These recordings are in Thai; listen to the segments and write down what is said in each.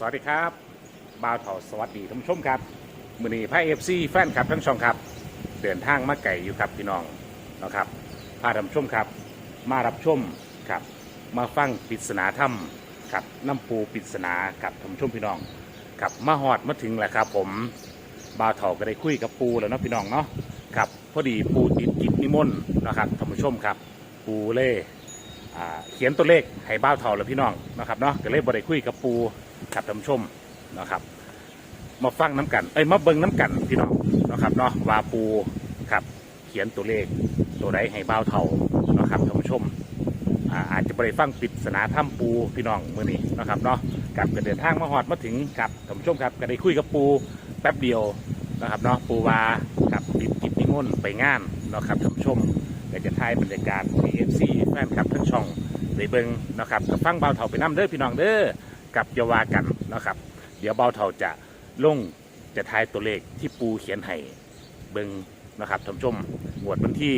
สวัสดีครับบ่าวเถาสวัสดีท่านผู้ชมครับมือนี้พระเอฟซีแฟนคลับทั้งช่องครับ เดินทางมาไก่อยู่ครับพี่น้องนะครับพาท่านผู้ชมครับ มารับชมครับ มาฟังปริศนาธรรมครับน้ำปูปริศนากับท่านผู้ชมพี่น้องครับมาหอดมาถึงแล้วครับ ผมบ่าวเถาก็ได้คุยกับปูแล้วเนาะพี่น้องเนาะครับพอดีปูติดกิจนิมนต์นะครับท่านผู้ชมครับ ปูเล่เขียนตัวเลขให้บ้าวเท่าแล้วพี่น้องนะครับเนาะก็เลยบริคุยกับปู กับท่านผู้ชมนะครับ มาฟังน้ำกัน เอ้ยมาเบิ่งน้ำกันพี่น้องนะครับเนาะวาปูครับ เขียนตัวเลขตัวใดให้บ้าเท่านะครับท่านผู้ชมอ่าอาจจะบริฟังปริศนาถ้ำปูพี่น้องมื่อนี้นะครับเนาะกับก็เดินทางมาหอดมาถึงกับท่านผู้ชมครับก็ได้คุยกับปูแป๊บเดียวนะครับเนาะปูวากับติดกิจนิมนต์ไปงานนะครับท่านผู้ชมก็จะถ่ายบรรยากาศที่เอฟซีแฟนคลับทั้งช่องได้เบิงนะครับกับฟังเบาเถาไปน้ำเด้อพี่น้องเด้อ กับอยาวากันนะครับ เดี๋ยวเบาเถาจะลงจะทายตัวเลขที่ปูเขียนให้เบิงนะครับท่านชมงวดวันที่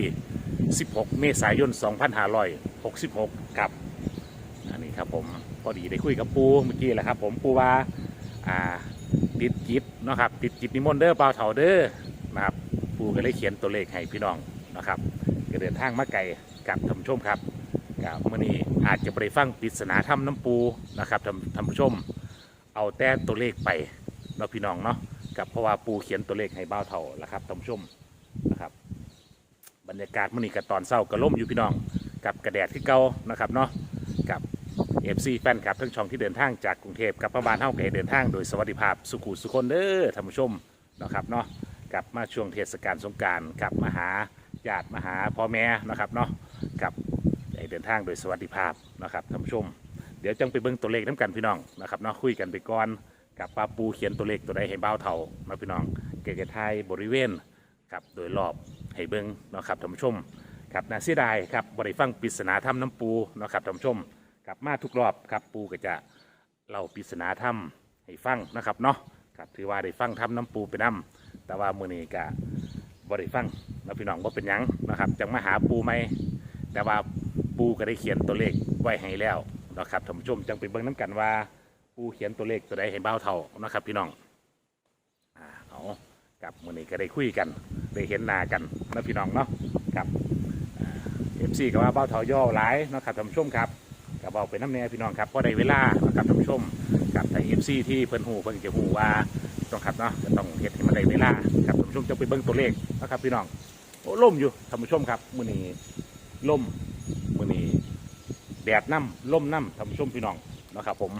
16 เมษายน 2566 ครับ อันนี้ครับผมพอดีได้คุยกับปูเมื่อกี้แหละครับ ผมปูว่าอ่าติดจิตนะครับติดจิตนิมนต์เด้อเบาเถาเด้อนะครับปูก็เลยเขียนตัวเลขให้พี่น้องนะครับก็เดินทางมาไกลกับท่านชมครับกับมื่อนี้ อาจจะไปฟังปริศนาถ้ำน้ำปูนะครับท่านผู้ชมเอาแต่ตัวเลขไปเนาะพี่น้องเนาะกับเพราะว่าปูเขียนตัวเลขให้บ้าวเท่าละครับท่านผู้ชมนะครับบรรยากาศมื่อนี้กับตอนเศร้ากระล่มอยู่พี่น้องกับกระแดดที่เก่านะครับเนาะกับเอฟซีแฟนคลับทั้งช่องที่เดินทางจากกรุงเทพกับประบานเท่าไก่เดินทางโดยสวัสดิภาพสุขุสุคนเด้อท่านผู้ชมนะครับเนาะกับมาช่วงเทศกาลสงกรารกับมาหาญาติมาหาพ่อแม่นะครับเนาะ เดินทางโดยสวัสดิภาพนะครับท่านผู้ชม เดี๋ยวจังไปเบิ่งตัวเลขน้ำกันพี่น้องนะครับเนาะคุยกันไปก่อนกับป้าปูเขียนตัวเลขตัวใดให้เบ้าเท่ามาพี่น้องเกเกไทยบริเวณครับโดยรอบให้เบิ่งนะครับท่านผู้ชมครับนาเสียดายครับบริฟังปริศนาถ้ำน้ำปูนะครับท่านผู้ชมกลับมาทุกรอบครับปูก็จะเล่าปริศนาถ้ำให้ฟังนะครับเนาะครับถือว่าได้ฟังถ้ำน้ำปูไปน้ำแต่ว่ามือนี้ก็บริฟังนะพี่น้องว่าเป็นยังนะครับจังมาหาปูไหมแต่ว่า ปูก็ได้เขียนตัวเลขไว้ให้แล้วนะครับท่านผู้ชมจังไปเบิ่งน้ำกันว่า ปูเขียนตัวเลขตัวใดให้เบ้าเท่านะครับ พี่น้องอ่าเอากับมือนี้ก็ได้คุยกัน ได้เห็นหน้ากันนะพี่น้องเนาะกับเอฟซีกับว่าเบ้าเท่าย่อหลายนะครับท่านผู้ชมครับกับเบาเป็นน้ำแน่พี่น้องครับพอได้เวลานะครับท่านผู้ชมกับแต่เอฟซีที่เพิ่นหูเพิ่นจะหูว่าต้องครับเนาะจะต้องเฮ็ดให้มันได้เวลาครับท่านผู้ชมจะไปเบิ่งตัวเลขนะครับพี่น้องโอ้ล่มอยู่ท่านผู้ชมครับมือนี้ล่ม ดดน้ำล่มน้ำท่านผู้ชมพี่น้องนะครับ ผม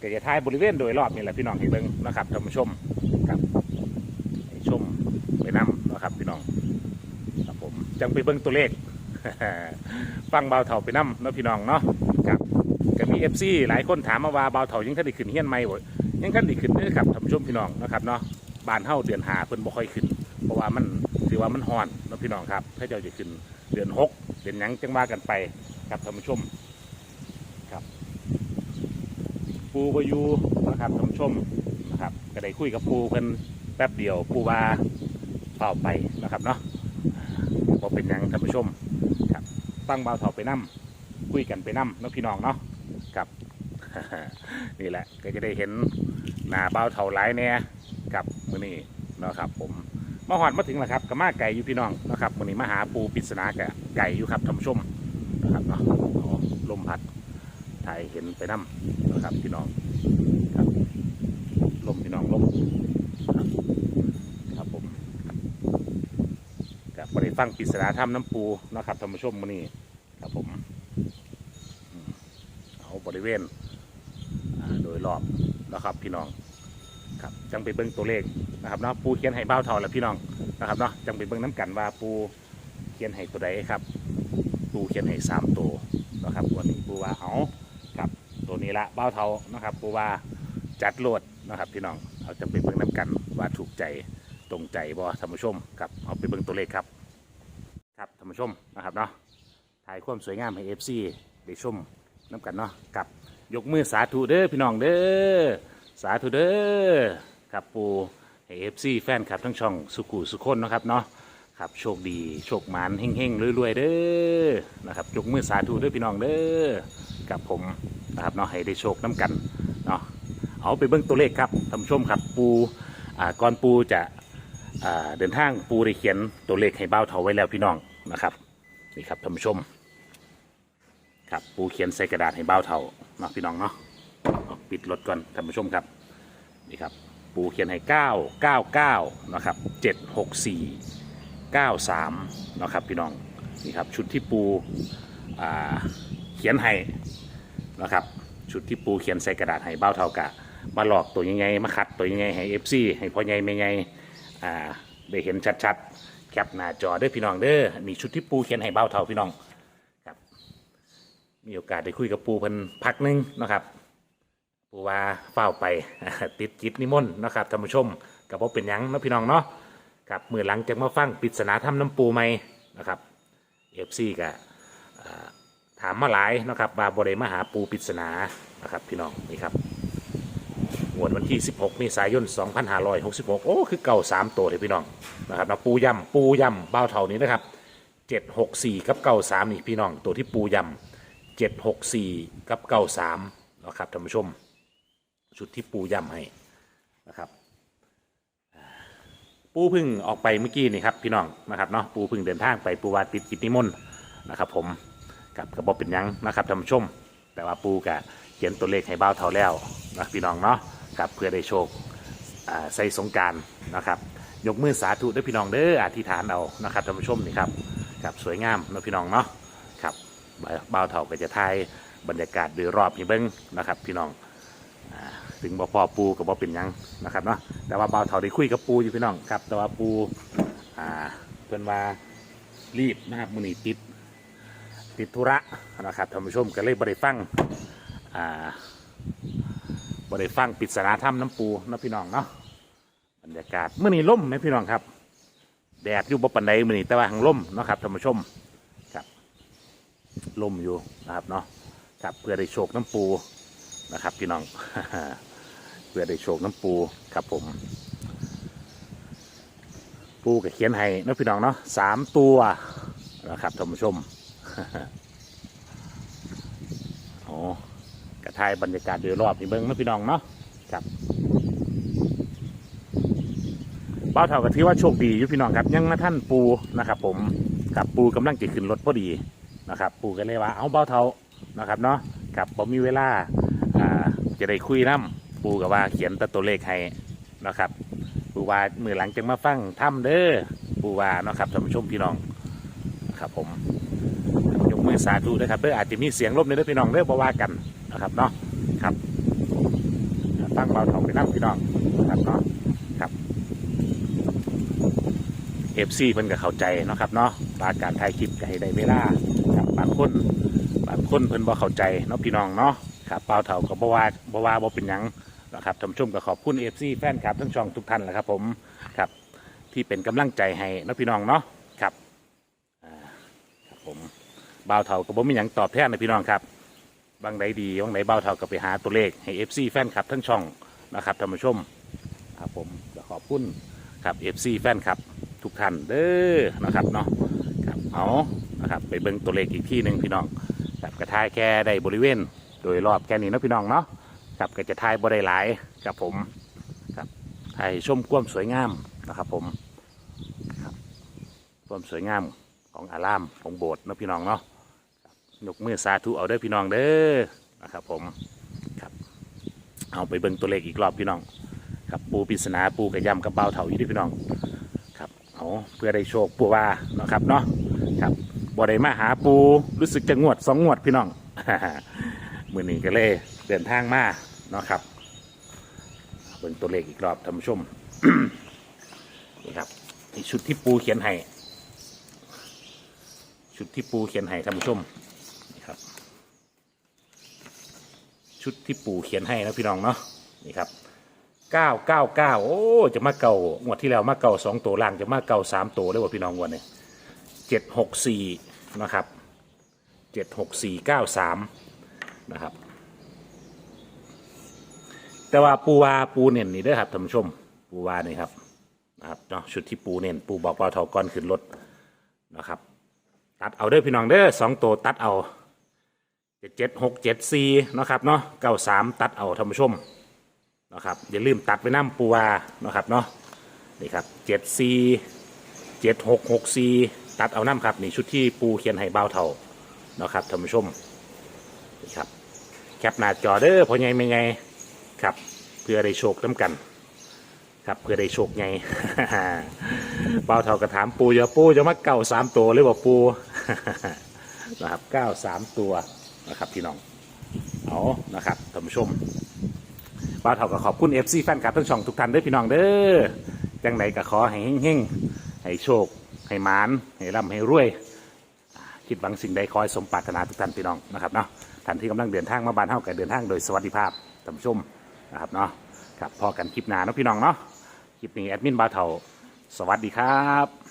ก็จะทายบริเวณโดยรอบนี่แหละพี่น้องให้เบิ่งนะครับท่านผู้ชมครับให้ชมไปน้ำนะครับพี่น้องครับผมจังไปเบิ่งตัวเลข ฟังเบาเถ่าไปน้ำเนาะพี่น้องเนาะครับก็มีเอฟซีหลายคนถามมาว่าเบาเถ่ายังท่านด้ขึ้นเฮียนไหมบ่ยังกันดีขึ้นเด้อครับท่านผู้ชมพี่น้องนะครับเนาะบานเฮาเดือนหาเพิ่นบ่ค่อยขึ้น เพราะว่ามันถือว่ามันฮ้อนเนาะพี่น้องครับถ้าเจ้าจะขึ้นเดือนหกเดือนยังจังว่ากันไป ครับท่านผู้ชมครับ ปูบอยูนะครับท่านผู้ชมนะครับก็ได้คุยกับปูเพิ่นแป๊บเดียวปูว่าเฝ้าไปนะครับเนาะพอเป็นยังท่านผู้ชมครับฟังเบาเถาไปนํคุยกันไปนํเนาะพี่น้องเนาะครับนี่แหละก็จะได้เห็นหน้าเบาเท่าไรเนี่ยกับมือนี้เนาะครับ ผมมาหอดมาถึงแล้วครับกับมาไก่อยู่พี่น้องเนาะครับมือนี้มาหาปูปริศนากไก่อยู่ครับท่านผู้ชม นะครับเนาะลมพัดถ่ายเห็นไปน้ำนะครับพี่น้องครับลมพี่น้องลมครับผมกับบริฟังปริศนาถ้ำน้ำปูนะครับท่านผู้ชมมือนี้ครับผมเอาบริเวณโดยรอบนะครับพี่น้องครับจังไปเบิ้งตัวเลขนะครับเนาะปูเขียนให้เบ้าเท่าแล้วพี่น้องนะครับเนาะจังไปเบิ้งน้ำกันว่าปูเขียนให้ตัวใดครับ ปูเขียนให้สามตัวนะครับวันนี้ปูว่าเอาครับตัวนี้ละเบ้าเทานะครับปูว่าจัดโหลดนะครับพี่น้องเราจะไปเบิ้งน้ำกันว่าถูกใจตรงใจบ่ท่านผู้ชมครับเอาไปเบิ้งตัวเลขครับครับท่านผู้ชมนะครับเนาะถ่ายความสวยงามให้เอฟซีได้ชมน้ำกันเนาะกับยกมือสาธุเด้อพี่น้องเด้อสาธุเด้อครับปูเอฟซีแฟนคลับทั้งช่องสุกูสุคนนะครับเนาะ ครับโชคดีโชคหมานเฮงๆรวยๆเด้อนะครับยกมือสาธุเด้อพี่น้องเด้อกับผมนะครับเนาะให้ได้โชคน้กันเนาะเอาไปเบิ่งตัวเลขครับท่านผู้ชมครับปูอ่าก่อนปูจะอ่าเดินทางปูได้เขียนตัวเลขให้เบ้าเถาไว้แล้วพี่น้องนะครับนี่ครับท่านผู้ชมครับปูเขียนใส่กระดาษให้เบ้าเถาเนาะพี่น้องเนาะปิดรถก่อนท่านผู้ชมครับนี่ครับปูเขียนให้ 9 9 9นะครับ764 93นะครับพี่น้องนี่ครับชุดที่ปูเขียนให้นะครับชุดที่ปูเขียนใส่กระดาษให้เบ้าเท่ากะมาหลอกตัวยังไงมาคัดตัวยังไงให้เอฟซีให้พ่อใหญ่แม่ใหญ่ได้เห็นชัดๆแคปหน้าจอเด้อพี่น้องเด้อนี่ชุดที่ปูเขียนให้เบ้าเท่าพี่น้องครับมีโอกาสได้คุยกับปูเพิ่นพักหนึงนะครับปูว่าเฝ้าไปติดจิตนิมนต์นะครับท่านผู้ชมกับว่าเป็นยังนะพี่น้องเนาะ ครับมือหลังจากมาฟังปริศนาถ้ำน้ำปูไหมนะครับเอฟซีกะถามมาหลายนะครับบาบริมาหาปูปริศนานะครับพี่น้องนี่ครับงวดวันที่ 16เมษายน 2566 โอ้คือเก่า 3 ตัวเลยพี่น้องนะครับนะปูยำปูยำเบ้าเท่านี้นะครับ 764 กับเก่า3นี่พี่น้อง ตัวที่ปูยำ764 กับเก่า3นะครับท่านผู้ชมชุดที่ปูยำให้นะครับ ปูพึ่งออกไปเมื่อกี้นี่ครับพี่น้องนะครับเนาะปูพึ่งเดินทางไปปูวาติดกิจนิมนต์นะครับ ผมกับกระบอกเป็นยังนะครับท่านผู้ชม แต่ว่าปูกะเขียนตัวเลขให้เบ้าเท่าแล้วนะพี่น้องเนาะกับเพื่อได้โชคใส่สงการนะครับ ยกมือสาธุด้วยพี่น้องเด้ออธิษฐานเอานะครับท่านผู้ชมนี่ครับครับสวยงามนะพี่น้องเนาะครับเบ้าเท่าก็จะทายบรรยากาศโดยรอบให้เบิ้งนะครับ พี่น้อง ถึงบ่พอปูกับบ่เป็นหยังนะครับเนาะแต่ว่าบ้าเท่าได้คุยกับปูอยู่พี่น้องครับ แต่ว่าปูอ่าเพิ่นว่ารีบนะครับมือนีติดติดธุระนะครับท่านผู้ชมก็เลยบริฟังอ่าบริฟังปริศนาถ้ำน้ำปูเนาะพี่น้องเนาะบรรยากาศเมื่อนี้ล่มไหมพี่น้องครับ แดดอยู่บ่ปันใดมื่อนี้แต่ว่าหังล่มเนาะครับท่านผู้ชมครับล่มอยู่นะครับเนาะครับเพื่อได้โชคน้ำปูนะครับพี่น้อง พื่อได้โชคน้ำปูครับผม ปูก็เขียนให้เนาะพี่น้องเนาะสามตัวนะครับท่านผู้ชมโอ้กระทายบรรยากาศโดยรอบนี่เบิ้งนะพี่น้องเนาะครับเป้าเท่ากับที่ว่าโชคดีอยู่พี่น้องครับ ยังมาท่านปูนะครับ ผมกับปูกำลังจะขึ้นรถพอดีนะครับ ปูก็เลยว่าเอาเป้าเท่านะครับเนาะกับผมมีเวล่าจะได้คุยน้ำ ปูกับว่าเขียนตัวตัวเลขให้นะครับ ปูว่ามือหลังจะมาฟังถ้ำเด้อปูว่านะครับท่านผู้ชมพี่น้องนะครับผมยกมือสาธุด้วยครับเด้ออาจจะมีเสียงลบในเด้อพี่น้องเด้อบ่ว่ากันนะครับเนาะครับตั้งเบาเถาไปนั่งพี่น้องนะครับเนาะครับเอฟซีเพิ่นก็เข้าใจนะครับเนาะปาการถ่ายคลิปก็ให้ได้เวลาครับบางคนบางคนเพิ่นบ่เข้าใจเนาะพี่น้องเนาะครับเปล่าเถาก็บ่ว่าบ่ว่าบ่เป็นหยัง นะครับท่านผู้ชมก็ขอบคุณเอฟซีแฟนคลับทั้งช่องทุกท่านแหละครับผมครับที่เป็นกำลังใจให้นาะพี่น้องเนาะครับอ่าครับผมบ่าวเท่ากับผมมีอย่างตอบแทนนะพี่น้องครับบางใดดีบางใดบ่าวเท่าก็ไปหาตัวเลขให้เอฟซีแฟนคลับทั้งช่องนะครับท่านผู้ชมครับผมก็ขอบคุณครับเอฟซีแฟนคลับทุกท่านเด้อนะครับเนาะครับเอานะครับไปเบิ่งตัวเลขอีกที่หนึ่งพี่น้องครับกระทายแค่ได้บริเวณ โดยรอบแค่นี้เนาะพี่น้องเนาะ ครับก็จะทายบ่ได้หลายครับผมครับให้ชมความสวยงามนะครับผมครับความสวยงามของอารามของโบสถ์นะพี่น้องเนาะยกมือสาธุเอาเด้อพี่น้องเด้อนะครับผมครับเอาไปเบิ่งตัวเลขอีกรอบพี่น้อง ครับปูปริศนาปูกระยำกระเป๋าเถาอยู่ด้พี่น้องครับเอาเพื่อได้โชคปูว่าเนาะครับเนาะครับบ่ได้มาหาปูรู้สึกจะงวดสองงวดพี่น้องมือนี้ก็เลย เดินทางมาเนาะครับเบิ่งตัวเลขอีกรอบท่านผู้ชม นี่ครับชุดที่ปูเขียนให้ชุดที่ปูเขียนให้ท่านผู้ชมนี่ครับ ชุดที่ปูเขียนให้นะพี่น้องเนาะนี่ครับเก้าเก้าเก้าโอ้จะมาเก่างวดที่แล้วมาเก่าสองตัวล่างจะมาเก่าสามตัวเลยว่ะพี่น้องงวันนี้เจ็ดหกสี่นะครับเจ็ดหกสี่เก้าสามนะครับ แต่ว่าปูวาปูเน่นนี่เด้อครับท่านผู้ชม ปูวานี่ครับนะครับเนาะชุดที่ปูเน่นปูบอกเป่าเท่าก้อนขึ้นรถนะครับ ตัดเอาเด้อพี่น้องเด้อสองตัวตัดเอาเจ็ดเจ็ดหกเจ็ดสี่นะครับเนาะเก้าสามตัดเอาท่านผู้ชมนะครับอย่าลืมตัดไปน้ำปูวานะครับเนาะนี่ครับเจ็ดสี่เจ็ดหกหกสี่ตัดเอาน้ำครับนี่ชุดที่ปูเขียนให้เบาเท่านะครับท่านผู้ชมนี่ครับแคปหน้าจอเด้อพอไงไม่ไง ครับ เพื่อได้โชคน้ำกัน ครับเพื่อได้โชคไงเบาเท่ากระถามปูอย่าปูจะมาเก่าสามตัวหรือว่าปูนะครับเก้าสามตัวนะครับพี่น้องเอานะครับท่านผู้ชมบ้าเท่าก็ขอบคุณ FC แฟนคลับทั้งช่องทุกท่านด้อพี่น้องเด้อจังไหนก็ขอให้เฮงๆให้โชค ให้หมานให้ร่ำให้รวยคิดหวังสิ่งใดขอให้สมปรารถนาทุกท่านพี่น้องนะครับเนาะท่านที่กำลังเดินทางมาบ้านเฮาก็เดินทางโดยสวัสดิภาพท่านผู้ชม นะครับเนาะครับพอกันคลิปหน้าเนาะพี่น้องเนาะคลิปนี้แอดมินบาเทาสวัสดีครับ